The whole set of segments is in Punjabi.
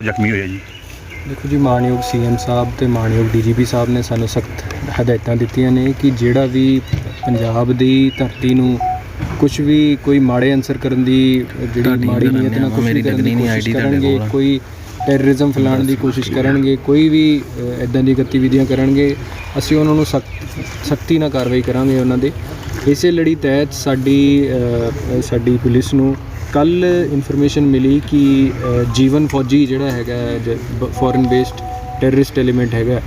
ਜ਼ਖਮੀ ਹੋਏ ਆ ਜੀ। ਦੇਖੋ ਜੀ ਮਾਨਯੋਗ ਸੀਐਮ ਸਾਹਿਬ ਤੇ ਮਾਨਯੋਗ ਡੀਜੀਪੀ ਸਾਹਿਬ ਨੇ ਸਾਨੂੰ ਸਖਤ ਹਦਾਇਤਾਂ ਦਿੱਤੀਆਂ ਨੇ ਕਿ ਜਿਹੜਾ ਵੀ ਪੰਜਾਬ ਦੀ ਧਰਤੀ ਨੂੰ ਕੁਝ ਵੀ ਕੋਈ ਮਾੜੇ ਅਨਸਰ ਕਰਨ ਦੀ ਜਿਹੜੀ ਮਾੜੀ ਨੀਅਤ ਨਾਲ ਕੁਝ ਵੀ ਕਰਨ ਦੀ ਕੋਸ਼ਿਸ਼ ਕਰਨਗੇ ਕੋਈ ਟੈਰਰਿਜ਼ਮ ਫੈਲਾਉਣ ਦੀ ਕੋਸ਼ਿਸ਼ ਕਰਨਗੇ ਕੋਈ ਵੀ ਇਦਾਂ ਦੀ ਗਤੀਵਿਧੀਆਂ ਕਰਨਗੇ ਅਸੀਂ ਉਹਨਾਂ ਨੂੰ ਸਖਤ ਸਖਤੀ ਨਾਲ ਕਾਰਵਾਈ ਕਰਾਂਗੇ ਉਹਨਾਂ ਦੇ। ਇਸੇ ਲੜੀ ਤਹਿਤ ਸਾਡੀ ਸਾਡੀ ਪੁਲਿਸ ਨੂੰ ਕੱਲ ਇਨਫੋਰਮੇਸ਼ਨ ਮਿਲੀ ਕਿ ਜੀਵਨ ਫੌਜੀ ਜਿਹੜਾ ਹੈਗਾ ਫੋਰਨ ਬੇਸਡ ਟੈਰਰਿਸਟ ਐਲੀਮੈਂਟ ਹੈਗਾ।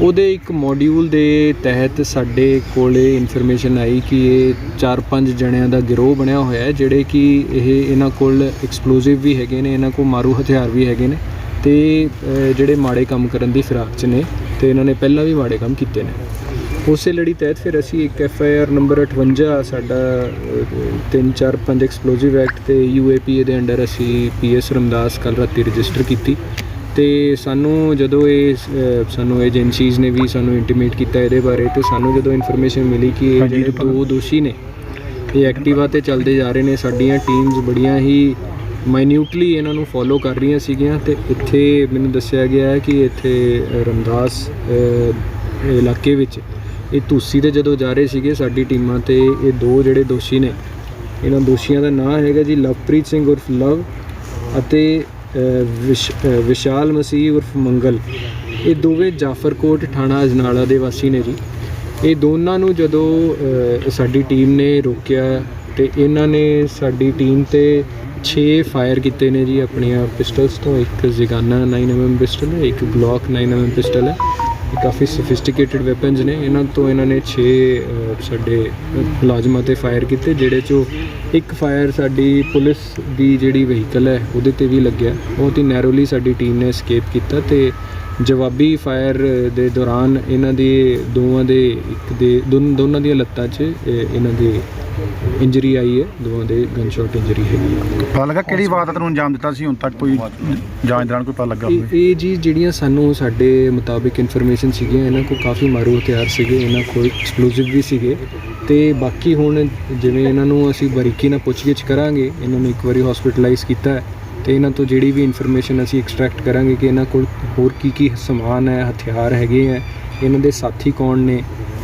ਉਹਦੇ ਇੱਕ ਮੋਡਿਊਲ ਦੇ ਤਹਿਤ ਸਾਡੇ ਕੋਲੇ ਇਨਫੋਰਮੇਸ਼ਨ ਆਈ ਕਿ ਇਹ 4-5 ਜਣਿਆਂ ਦਾ ਗਿਰੋਹ ਬਣਿਆ ਹੋਇਆ ਹੈ, ਜਿਹੜੇ ਕਿ ਇਹ ਇਹਨਾਂ ਕੋਲ ਐਕਸਪਲੋਸਿਵ ਵੀ ਹੈਗੇ ਨੇ, ਇਹਨਾਂ ਕੋਲ ਮਾਰੂ ਹਥਿਆਰ ਵੀ ਹੈਗੇ ਨੇ ਤੇ ਜਿਹੜੇ ਮਾੜੇ ਕੰਮ ਕਰਨ ਦੀ ਫਿਰਾਕ 'ਚ ਨੇ ਤੇ ਇਹਨਾਂ ਨੇ ਪਹਿਲਾਂ ਵੀ ਮਾੜੇ ਕੰਮ ਕੀਤੇ ਨੇ। ਉਸੇ ਲੜੀ ਤਹਿਤ ਫਿਰ ਅਸੀਂ ਇੱਕ ਐਫ ਆਈ ਆਰ ਨੰਬਰ 58 ਸਾਡਾ 345 ਐਕਸਪਲੋਸਿਵ ਐਕਟ ਤੇ ਯੂਏਪੀਏ ਦੇ ਅੰਡਰ ਅਸੀਂ ਪੀਐਸ ਰਮਦਾਸ ਕੱਲ ਰਾਤੀ ਰਜਿਸਟਰ ਕੀਤੀ ਤੇ ਸਾਨੂੰ ਜਦੋਂ ਇਹ ਸਾਨੂੰ ਏਜੰਸੀਜ਼ ਨੇ ਵੀ ਸਾਨੂੰ ਇੰਟੀਮੇਟ ਕੀਤਾ ਇਹਦੇ ਬਾਰੇ ਤੇ ਸਾਨੂੰ ਜਦੋਂ ਇਨਫੋਰਮੇਸ਼ਨ ਮਿਲੀ ਕਿ ਇਹ ਜਿਹੜੇ ਦੋ ਦੋਸ਼ੀ ਨੇ ਇਹ ਐਕਟਿਵਾ ਤੇ ਚੱਲਦੇ ਜਾ ਰਹੇ ਨੇ ਸਾਡੀਆਂ ਟੀਮਸ ਬੜੀਆਂ ਹੀ ਮਾਈਨਿਊਟਲੀ ਇਹਨਾਂ ਨੂੰ ਫੋਲੋ ਕਰ ਰਹੀਆਂ ਸੀਗੀਆਂ ਤੇ ਇੱਥੇ ਮੈਨੂੰ ਦੱਸਿਆ ਗਿਆ ਹੈ ਕਿ ਇੱਥੇ ਰਮਦਾਸ ਇਲਾਕੇ ਵਿੱਚ ਇਹ ਧੂਸੀ ਤੇ ਜਦੋਂ ਜਾ ਰਹੇ ਸੀਗੇ ਸਾਡੀ ਟੀਮਾਂ ਤੇ, ਇਹ ਦੋ ਜਿਹੜੇ ਦੋਸ਼ੀ ਨੇ। ਇਹਨਾਂ ਦੋਸ਼ੀਆਂ ਦਾ ਨਾਮ ਹੈਗਾ ਜੀ ਲਵਪ੍ਰੀਤ ਸਿੰਘ ਉਰਫ ਲਵ ਅਤੇ ਵਿਸ਼- ਵਿਸ਼ਾਲ ਮਸੀਹ ਉਰਫ ਮੰਗਲ। ਇਹ ਦੋਵੇਂ ਜਾਫਰਕੋਟ ਥਾਣਾ ਅਜਨਾਲਾ ਦੇ ਵਾਸੀ ਨੇ ਜੀ। ਇਹ ਦੋਨਾਂ ਨੂੰ ਜਦੋਂ ਸਾਡੀ ਟੀਮ ਨੇ ਰੋਕਿਆ ਤੇ ਇਹਨਾਂ ਨੇ ਸਾਡੀ ਟੀਮ ਤੇ 6 ਫਾਇਰ ਕੀਤੇ ਨੇ ਜੀ। ਆਪਣੀਆਂ ਪਿਸਟਲਸ ਤੋਂ ਇੱਕ ਜ਼ਿਗਾਨਾ 9mm ਪਿਸਟਲ ਹੈ, ਇੱਕ ਗਲੌਕ 9mm ਪਿਸਟਲ ਹੈ। ਇਹ ਕਾਫੀ ਸੋਫਿਸਟੀਕੇਟਿਡ ਵੈਪਨਸ ਨੇ। ਇਹਨਾਂ ਤੋਂ ਇਹਨਾਂ ਨੇ 6 ਸਾਡੇ ਮੁਲਾਜ਼ਮਾਂ ਤੇ ਫਾਇਰ ਕੀਤੇ, ਜਿਹੜੇ ਚੋਂ ਇੱਕ ਫਾਇਰ ਸਾਡੀ ਪੁਲਿਸ ਦੀ ਜਿਹੜੀ ਵਹੀਕਲ ਹੈ, ਉਹਦੇ ਤੇ ਵੀ ਲੱਗਿਆ। ਬਹੁਤ ਹੀ ਨੈਰੋਲੀ ਸਾਡੀ ਟੀਮ ਨੇ escape ਕੀਤਾ ਤੇ ਜਵਾਬੀ ਫਾਇਰ ਦੇ ਦੌਰਾਨ ਇਹਨਾਂ ਦੇ ਦੋਵਾਂ ਦੇ ਇੱਕ ਦੇ ਦੋਨ- ਦੋਨਾਂ ਦੀਆਂ ਲੱਤਾਂ 'ਚ ਇਹ- ਇਹਨਾਂ ਦੇ ਇੰਜਰੀ ਆਈ ਹੈ ਦੋਵਾਂ ਦੇ ਗਨ ਸ਼ਾਟ ਇੰਜਰੀ ਹੈਗੀ ਹੈ। ਪਤਾ ਲੱਗਾ ਕਿਹੜੀ ਵਾਰਦਾਤ ਨੂੰ ਅੰਜਾਮ ਦਿੱਤਾ ਸੀ ਹੁਣ ਤੱਕ ਕੋਈ ਜਾਂਚ ਦੌਰਾਨ ਕੋਈ ਪਤਾ ਲੱਗਾ ਇਹ ਹੋਵੇ? ਇਹ ਜੀ ਜਿਹੜੀਆਂ ਸਾਨੂੰ ਸਾਡੇ ਮੁਤਾਬਿਕ ਇਨਫੋਰਮੇਸ਼ਨ ਸੀਗੀਆਂ ਇਹਨਾਂ ਕੋਲ ਕਾਫੀ ਮਾਰੂ ਹਥਿਆਰ ਸੀਗੇ ਇਹਨਾਂ ਕੋਲ ਐਕਸਪਲੋਸਿਵ ਵੀ ਸੀਗੇ ਤੇ ਬਾਕੀ ਹੁਣ ਜਿਵੇਂ ਇਹਨਾਂ ਨੂੰ ਅਸੀਂ ਬਾਰੀਕੀ ਨਾਲ ਪੁੱਛਗਿੱਛ ਕਰਾਂਗੇ ਇਹਨਾਂ ਨੂੰ ਇੱਕ ਵਾਰੀ ਹਸਪੀਟਲਾਈਜ਼ ਕੀਤਾ ਹੈ। ਤੇ ਇਹਨਾਂ ਤੋਂ ਜਿਹੜੀ ਵੀ ਇਨਫੋਰਮੇਸ਼ਨ ਅਸੀਂ ਐਕਸਟ੍ਰੈਕਟ ਕਰਾਂਗੇ ਕਿ ਇਹਨਾਂ ਕੋਲ ਹੋਰ ਕੀ ਕੀ ਸਮਾਨ ਹੈ ਹਥਿਆਰ ਹੈਗੇ ਆ ਇਹਨਾਂ ਦੇ ਸਾਥੀ ਕੌਣ ਨੇ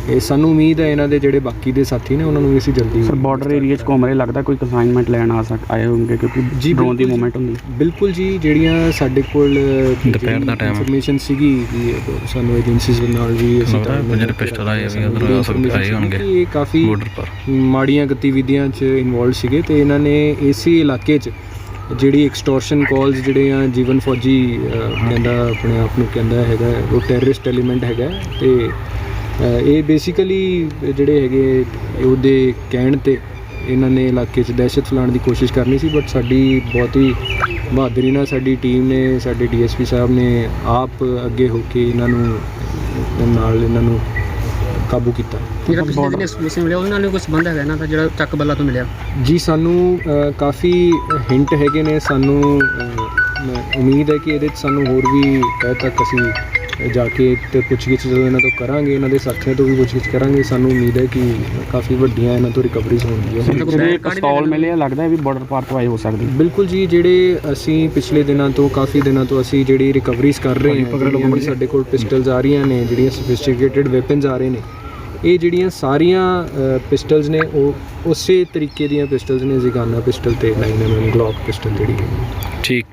ਇਹ ਸਾਨੂੰ ਉਮੀਦ ਹੈ ਇਹਨਾਂ ਦੇ ਜਿਹੜੇ ਬਾਕੀ ਦੇ ਸਾਥੀ ਨੇ ਉਹਨਾਂ ਨੂੰ ਵੀ ਅਸੀਂ ਜਲਦੀ ਸਰ ਬਾਰਡਰ ਏਰੀਆ 'ਚ ਘੁੰਮ ਰਹੇ ਲੱਗਦਾ ਕੋਈ ਕਨਸਾਈਨਮੈਂਟ ਲੈਣ ਆ ਸਕ ਆਏ ਹੋਣਗੇ ਕਿਉਂਕਿ ਜੀ, ਡਰੋਨ ਦੀ ਬਿਲਕੁਲ ਮੂਵਮੈਂਟ ਹੁੰਦੀ ਬਿਲਕੁਲ ਜੀ ਜਿਹੜੀਆਂ ਸਾਡੇ ਕੋਲ ਦੁਪਹਿਰ ਦਾ ਆ। ਇਨਫੋਰਮੇਸ਼ਨ ਸੀਗੀ ਕਿ ਸਾਨੂੰ ਏਜੰਸੀਜ਼ ਨਾਲ ਵੀ ਅਸੀਂ ਤਾਲਮੇਲ ਜਿਹੜੇ ਪਿਸਟਲ ਆਏ ਵੀ ਉੱਧਰ ਆ ਸਕਦੇ ਆਏ ਹੋਣਗੇ। ਇਹ ਕਾਫੀ ਮਾੜੀਆਂ ਗਤੀਵਿਧੀਆਂ 'ਚ ਇਨਵੋਲਡ ਸੀਗੇ ਤੇ ਇਹਨਾਂ ਨੇ ਇਸੇ ਇਲਾਕੇ 'ਚ ਜਿਹੜੀ ਐਕਸਟੋਰਸ਼ਨ ਕਾਲਸ ਜਿਹੜੇ ਆ ਜੀਵਨ ਫੌਜੀ ਕਹਿੰਦਾ ਆਪਣੇ ਆਪ ਨੂੰ ਕਹਿੰਦਾ ਹੈਗਾ, ਉਹ ਟੈਰਰਿਸਟ ਐਲੀਮੈਂਟ ਹੈਗਾ ਤੇ ਇਹ ਬੇਸਿਕਲੀ ਜਿਹੜੇ ਹੈਗੇ ਉਹਦੇ ਕਹਿਣ ਤੇ ਇਹਨਾਂ ਨੇ ਇਲਾਕੇ 'ਚ ਦਹਿਸ਼ਤ ਫੈਲਾਉਣ ਦੀ ਕੋਸ਼ਿਸ਼ ਕਰਨੀ ਸੀ ਬਟ ਸਾਡੀ ਬਹੁਤ ਹੀ ਬਹਾਦਰੀ ਨਾਲ ਸਾਡੀ ਟੀਮ ਨੇ, ਸਾਡੇ ਡੀਐਸਪੀ ਸਾਹਿਬ ਨੇ ਆਪ ਅੱਗੇ ਹੋ ਕੇ ਇਹਨਾਂ ਨੂੰ, ਨਾਲ ਇਹਨਾਂ ਨੂੰ ਕਾਬੂ ਕੀਤਾ। ਜਿਹੜਾ ਪਿਛਲੇ ਦਿਨ ਐਕਸਪਲੋਸ਼ਨ ਮਿਲਿਆ ਉਹਦੇ ਨਾਲ ਕੋਈ ਸੰਬੰਧ ਹੈਗਾ ਇਹਨਾਂ ਦਾ ਜਿਹੜਾ ਚੱਕ ਬੱਲਾ ਤੋਂ ਮਿਲਿਆ। ਜੀ ਸਾਨੂੰ ਅ, ਕਾਫੀ ਹਿੰਟ ਹੈਗੇ ਨੇ ਸਾਨੂੰ ਅ, ਉਮੀਦ ਹੈ ਕਿ ਇਹਦੇ 'ਚ ਸਾਨੂੰ ਹੋਰ ਵੀ ਤਹਿ ਤੱਕ ਅਸੀਂ ਜਾ ਕੇ ਤੇ ਪੁੱਛਗਿੱਛ ਜਦੋਂ ਇਹਨਾਂ ਤੋਂ ਕਰਾਂਗੇ ਇਹਨਾਂ ਦੇ ਸਾਥੀਆਂ ਤੋਂ ਵੀ ਪੁੱਛਗਿੱਛ ਕਰਾਂਗੇ ਸਾਨੂੰ ਉਮੀਦ ਹੈ ਕਿ ਕਾਫੀ ਵੱਡੀਆਂ ਇਹਨਾਂ ਤੋਂ ਰਿਕਵਰੀਜ਼ ਹੋਣਗੀਆਂ। ਜਿਹੜੇ ਪਿਸਤੌਲ ਮਿਲੇ ਆ, ਲੱਗਦਾ। ਹੈ ਵੀ ਬਾਰਡਰ ਪਾਰ ਤੋਂ ਆਏ ਹੋ ਸਕਦੇ। ਬਿਲਕੁਲ ਜੀ ਜਿਹੜੇ ਅਸੀਂ ਪਿਛਲੇ ਦਿਨਾਂ ਤੋਂ ਕਾਫੀ ਦਿਨਾਂ ਤੋਂ ਅਸੀਂ ਜਿਹੜੀ ਰਿਕਵਰੀਜ਼ ਕਰ ਰਹੇ ਹਾਂ ਜਿਹੜੀਆਂ ਵੀ ਸਾਡੇ ਕੋਲ ਪਿਸਟਲਸ ਆ ਰਹੀਆਂ ਨੇ ਜਿਹੜੀਆਂ ਸੋਫਿਸਟੀਕੇਟਿਡ ਵੈਪਨਸ ਆ ਰਹੇ ਨੇ ਇਹ ਜਿਹੜੀਆਂ ਸਾਰੀਆਂ ਪਿਸਟਲਸ ਨੇ, ਉਹ ਉਸੇ ਤਰੀਕੇ ਦੀਆਂ ਪਿਸਟਲਸ ਨੇ, ਜ਼ਿਗਾਨਾ ਪਿਸਟਲ ਤੇ 9mm ਗਲੌਕ ਪਿਸਟਲ ਜਿਹੜੀ ਹੈ। ਠੀਕ।